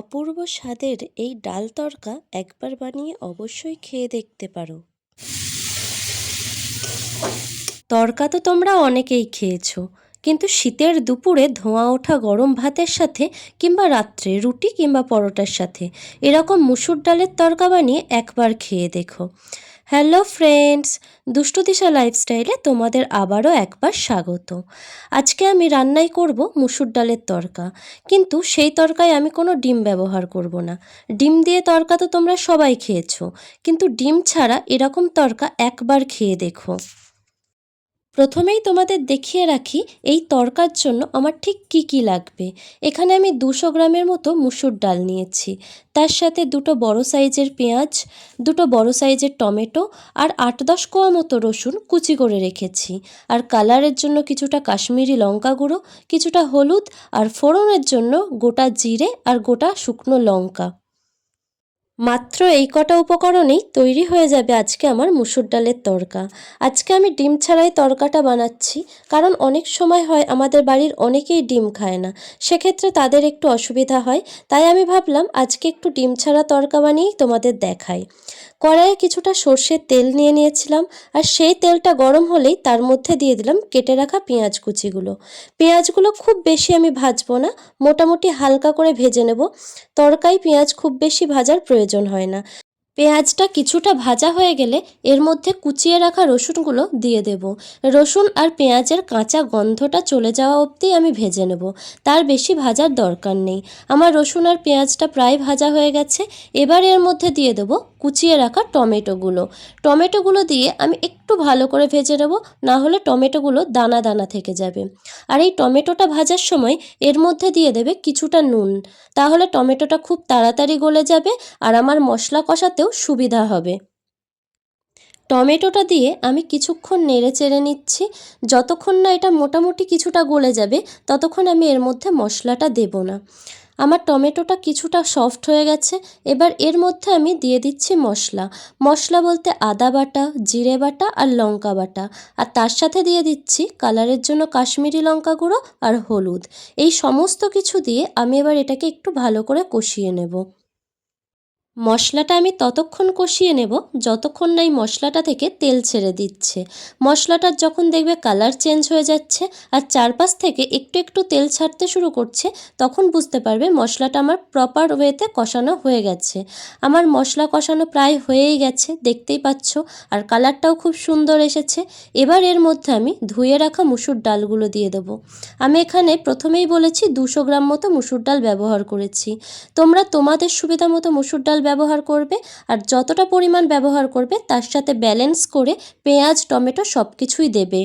অপূর্ব স্বাদের এই ডাল তরকা একবার বানিয়ে অবশ্যই খেয়ে দেখতে পারো। তরকা তো তোমরা অনেকেই খেয়েছো, কিন্তু শীতের দুপুরে ধোঁয়া ওঠা গরম ভাতের সাথে কিংবা রাত্রে রুটি কিংবা পরোটার সাথে এরকম মুসুর ডালের তরকা বানিয়ে একবার খেয়ে দেখো। হ্যালো ফ্রেন্ডস, দুষ্টু দিশা লাইফস্টাইলে তোমাদের আবারও একবার স্বাগত। আজকে আমি রান্নাই করব মুসুর ডালের তরকা। কিন্তু সেই তরকায় আমি কোনো ডিম ব্যবহার করব না। ডিম দিয়ে তরকা তো তোমরা সবাই খেয়েছো। কিন্তু ডিম ছাড়া এরকম তরকা একবার খেয়ে দেখো। প্রথমেই তোমাদের দেখিয়ে রাখি এই তরকার জন্য আমার ঠিক কি কি লাগবে। এখানে আমি দুশো গ্রামের মতো মুসুর ডাল নিয়েছি। তার সাথে দুটো বড় সাইজের পেঁয়াজ, দুটো বড় সাইজের টমেটো আর আট দশ কোয়া মতো রসুন কুচি করে রেখেছি। আর কালারের জন্য কিছুটা কাশ্মীরি লঙ্কা গুঁড়ো, কিছুটা হলুদ আর ফোড়নের জন্য গোটা জিরে আর গোটা শুকনো লঙ্কা। মাত্র এই কটা উপকরণেই তৈরি হয়ে যাবে আজকে আমার মুসুর ডালের তরকা। আজকে আমি ডিম ছাড়াই তরকাটা বানাচ্ছি, কারণ অনেক সময় হয় আমাদের বাড়ির অনেকেই ডিম খায় না। সেক্ষেত্রে তাদের একটু অসুবিধা হয়, তাই আমি ভাবলাম আজকে একটু ডিম ছাড়া তরকা বানিয়েই তোমাদের দেখাই। কড়াইয়ে কিছুটা সর্ষের তেল নিয়ে নিয়েছিলাম, আর সেই তেলটা গরম হলেই তার মধ্যে দিয়ে দিলাম কেটে রাখা পেঁয়াজ কুচিগুলো। পেঁয়াজগুলো খুব বেশি আমি ভাজবো না, মোটামুটি হালকা করে ভেজে নেব। তরকায় পেঁয়াজ খুব বেশি ভাজার প্রয়োজন হয় না। পেঁয়াজটা কিছুটা ভাজা হয়ে গেলে এর মধ্যে কুচিয়ে রাখা রসুনগুলো দিয়ে দেব। রসুন আর পেঁয়াজের কাঁচা গন্ধটা চলে যাওয়া অবধি আমি ভেজে নেব। তার বেশি ভাজার দরকার নেই। আমার রসুন আর পেঁয়াজটা প্রায় ভাজা হয়ে গেছে। এবার এর মধ্যে দিয়ে দেব কুচিয়ে রাখা টমেটোগুলো। টমেটোগুলো দিয়ে আমি একটু ভালো করে ভেজে নেব, না হলে টমেটোগুলো দানা দানা থেকে যাবে। আর এই টমেটোটা ভাজার সময় এর মধ্যে দিয়ে দেবে কিছুটা নুন। তাহলে টমেটোটা খুব তাড়াতাড়ি গলে যাবে আর আমার মশলা কষাতেও সুবিধা হবে। টমেটোটা দিয়ে আমি কিছুক্ষণ নেড়ে চেড়ে নিচ্ছি। যতক্ষণ না এটা মোটামুটি কিছুটা গলে যাবে, ততক্ষণ আমি এর মধ্যে মশলাটা দেব না। আমার টমেটোটা কিছুটা সফট হয়ে গেছে, এবার এর মধ্যে আমি দিয়ে দিচ্ছি মশলা। মশলা বলতে আদা বাটা, জিরে বাটা আর লঙ্কা বাটা। আর তার সাথে দিয়ে দিচ্ছি কালারের জন্য কাশ্মীরি লঙ্কা গুঁড়ো আর হলুদ। এই সমস্ত কিছু দিয়ে আমি এবার এটাকে একটু ভালো করে কষিয়ে নেব। মশলাটা আমি ততক্ষণ কষিয়ে নেব, যতক্ষণ না এই মশলাটা থেকে তেল ছেড়ে দিচ্ছে। মশলাটার যখন দেখবে কালার চেঞ্জ হয়ে যাচ্ছে আর চারপাশ থেকে একটু একটু তেল ছাড়তে শুরু করছে, তখন বুঝতে পারবে মশলাটা আমার প্রপার ওয়েতে কষানো হয়ে গেছে। আমার মশলা কষানো প্রায় হয়েই গেছে, দেখতেই পাচ্ছ। আর কালারটাও খুব সুন্দর এসেছে। এবার এর মধ্যে আমি ধুয়ে রাখা মুসুর ডালগুলো দিয়ে দেবো। আমি এখানে প্রথমেই বলেছি দুশো গ্রাম মতো মুসুর ডাল ব্যবহার করেছি। তোমরা তোমাদের সুবিধা মতো মুসুর ডাল ব্যবহার করবে আর যতটা পরিমাণ ব্যবহার করবে তার সাথে ব্যালেন্স করে পেঁয়াজ, টমেটো সব কিছুই দেবে।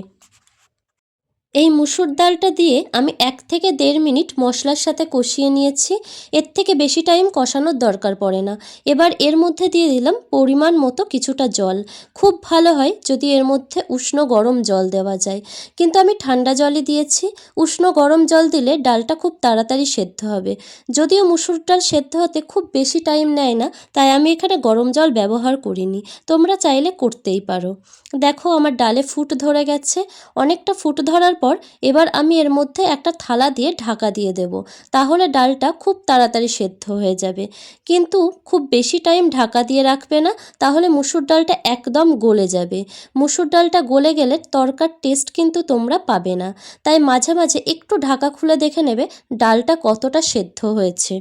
এই মুসুর ডালটা দিয়ে আমি এক থেকে দেড় মিনিট মশলার সাথে কষিয়ে নিয়েছি। এর থেকে বেশি টাইম কষানোর দরকার পড়ে না। এবার এর মধ্যে দিয়ে দিলাম পরিমাণ মতো কিছুটা জল। খুব ভালো হয় যদি এর মধ্যে উষ্ণ গরম জল দেওয়া যায়। কিন্তু আমি ঠান্ডা জলই দিয়েছি। উষ্ণ গরম জল দিলে ডালটা খুব তাড়াতাড়ি সেদ্ধ হবে। যদিও মুসুর ডাল সেদ্ধ হতে খুব বেশি টাইম নেয় না, তাই আমি এখানে গরম জল ব্যবহার করিনি। তোমরা চাইলে করতেই পারো। দেখো আমার ডালে ফুট ধরে গেছে। অনেকটা ফুট ধরার পর এবার আমি এর মধ্যে একটা থালা দিয়ে ঢাকা দিয়ে দেব। তাহলে ডালটা খুব তাড়াতাড়ি সেদ্ধ হয়ে যাবে। কিন্তু খুব বেশি টাইম ঢাকা দিয়ে রাখবে না, তাহলে মুসুর ডালটা একদম গলে যাবে। মুসুর ডালটা গলে গেলে তরকার টেস্ট কিন্তু তোমরা পাবে না। তাই মাঝে মাঝে একটু ঢাকা খুলে দেখে নেবে ডালটা কতটা সেদ্ধ হয়েছে।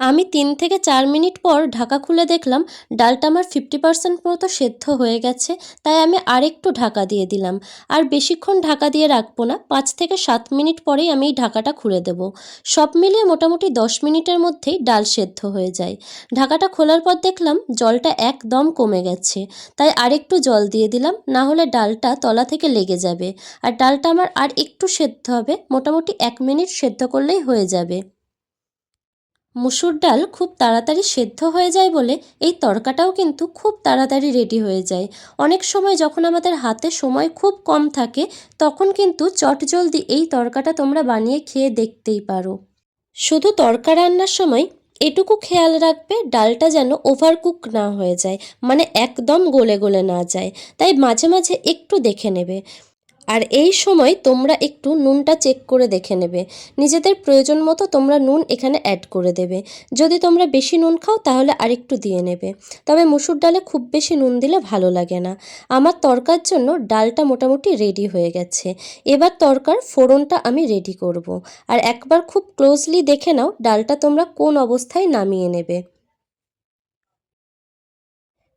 আমি তিন থেকে চার মিনিট পর ঢাকা খুলে দেখলাম, ডালটা আমার ফিফটি পার্সেন্ট মতো সেদ্ধ হয়ে গেছে, তাই আমি আরেকটু ঢাকা দিয়ে দিলাম। আর বেশিক্ষণ ঢাকা দিয়ে রাখব না, পাঁচ থেকে সাত মিনিট পরেই আমি এই ঢাকাটা খুলে দেব। সব মিলিয়ে মোটামুটি দশ মিনিটের মধ্যেই ডাল সেদ্ধ হয়ে যায়। ঢাকাটা খোলার পর দেখলাম জলটা একদম কমে গেছে, তাই আরেকটু জল দিয়ে দিলাম, না হলে ডালটা তলা থেকে লেগে যাবে। আর ডালটা আমার আর একটু সেদ্ধ হবে, মোটামুটি এক মিনিট সেদ্ধ করলেই হয়ে যাবে। মুসুর ডাল খুব তাড়াতাড়ি সেদ্ধ হয়ে যায় বলে এই তরকাটাও কিন্তু খুব তাড়াতাড়ি রেডি হয়ে যায়। অনেক সময় যখন আমাদের হাতে সময় খুব কম থাকে, তখন কিন্তু চটজলদি এই তরকাটা তোমরা বানিয়ে খেয়ে দেখতেই পারো। শুধু তরকা রান্নার সময় এটুকু খেয়াল রাখবে, ডালটা যেন ওভারকুক না হয়ে যায় মানে একদম গলে গলে না যায়। তাই মাঝে মাঝে একটু দেখে নেবে। আর এই সময় তোমরা একটু নুনটা চেক করে দেখে নেবে। নিজেদের প্রয়োজন মতো তোমরা নুন এখানে অ্যাড করে দেবে। যদি তোমরা বেশি নুন খাও তাহলে আরেকটু দিয়ে নেবে। তবে মুসুর ডালে খুব বেশি নুন দিলে ভালো লাগে না। আমার তরকার জন্য ডালটা মোটামুটি রেডি হয়ে গেছে। এবার তরকার ফোড়নটা আমি রেডি করব। আর একবার খুব ক্লোজলি দেখে নাও ডালটা তোমরা কোন অবস্থায় নামিয়ে নেবে।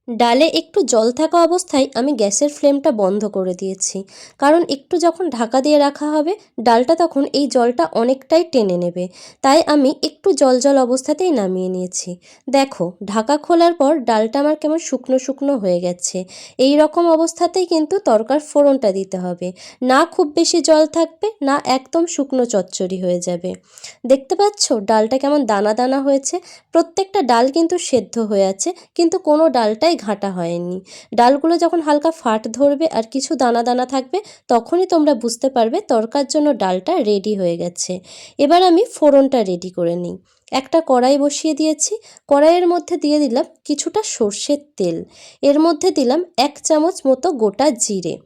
ডালে একটু জল থাকা অবস্থায় আমি গ্যাসের ফ্লেমটা বন্ধ করে দিয়েছি। কারণ একটু যখন ঢাকা দিয়ে রাখা হবে, ডালটা তখন এই জলটা অনেকটাই টেনে নেবে। তাই আমি একটু জল জল অবস্থাতেই নামিয়ে নিয়েছি। দেখো, ঢাকা খোলার পর ডালটা আমার কেমন শুকনো শুকনো হয়ে গেছে। এই রকম অবস্থাতেই কিন্তু তরকার ফোড়নটা দিতে হবে। না খুব বেশি জল থাকবে, না একদম শুকনো চচ্চড়ি হয়ে যাবে। দেখতে পাচ্ছ, ডালটা কেমন দানা দানা হয়েছে। প্রত্যেকটা ডাল কিন্তু সেদ্ধ হয়ে আছে, কিন্তু কোনো ডালটাই ঘাঁটা হয়নি। ডালগুলো যখন হালকা ফাট ধরবে আর কিছু দানা দানা থাকবে, তখনই তোমরা বুঝতে পারবে তরকার জন্য ডালটা রেডি হয়ে গেছে। এবার আমি ফোড়নটা রেডি করে নিই। একটা কড়াই বসিয়ে দিয়েছি। কড়াইয়ের মধ্যে দিয়ে দিলাম কিছুটা সর্ষের তেল। এর মধ্যে দিলাম এক চামচ মতো গোটা জিরে।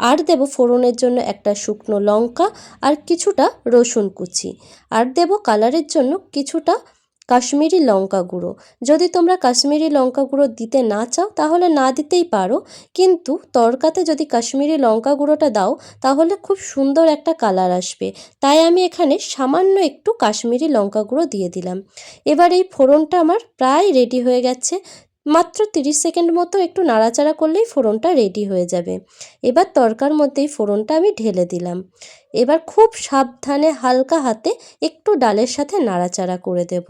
আর দেব ফোড়নের জন্য একটা শুকনো লঙ্কা আর কিছুটা রসুন কুচি। আর দেব কালারের জন্য কিছুটা কাশ্মীরি লঙ্কা গুঁড়ো। যদি তোমরা কাশ্মীরি লঙ্কা গুঁড়ো দিতে না চাও, তাহলে না দিতেই পারো। কিন্তু তরকাতে যদি কাশ্মীরি লঙ্কা গুঁড়োটা দাও, তাহলে খুব সুন্দর একটা কালার আসবে। তাই আমি এখানে সামান্য একটু কাশ্মীরি লঙ্কা গুঁড়ো দিয়ে দিলাম। এবার এই ফোড়নটা আমার প্রায় রেডি হয়ে গেছে। মাত্র তিরিশ সেকেন্ড মতো একটু নাড়াচাড়া করলেই ফোড়নটা রেডি হয়ে যাবে। এবার তরকার মধ্যেই ফোড়নটা আমি ঢেলে দিলাম। এবার খুব সাবধানে হালকা হাতে একটু ডালের সাথে নাড়াচাড়া করে দেব।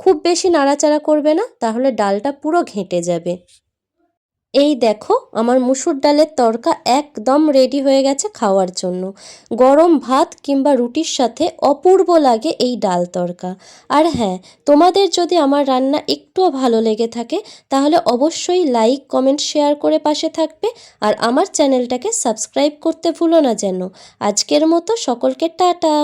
খুব বেশি নাড়াচাড়া করবে না, তাহলে ডালটা পুরো ঘেঁটে যাবে। এই দেখো, আমার মুসুর ডালের তরকা একদম রেডি হয়ে গেছে খাওয়ার জন্য। গরম ভাত কিংবা রুটির সাথে অপূর্ব লাগে এই ডাল তরকা। আর হ্যাঁ তোমাদের যদি আমার রান্না একটুও ভালো লেগে থাকে, তাহলে অবশ্যই লাইক কমেন্ট শেয়ার করে পাশে থাকবে। আর আমার চ্যানেলটাকে সাবস্ক্রাইব করতে ভুলো না যেন। আজকের মতো সকলকে টাটা!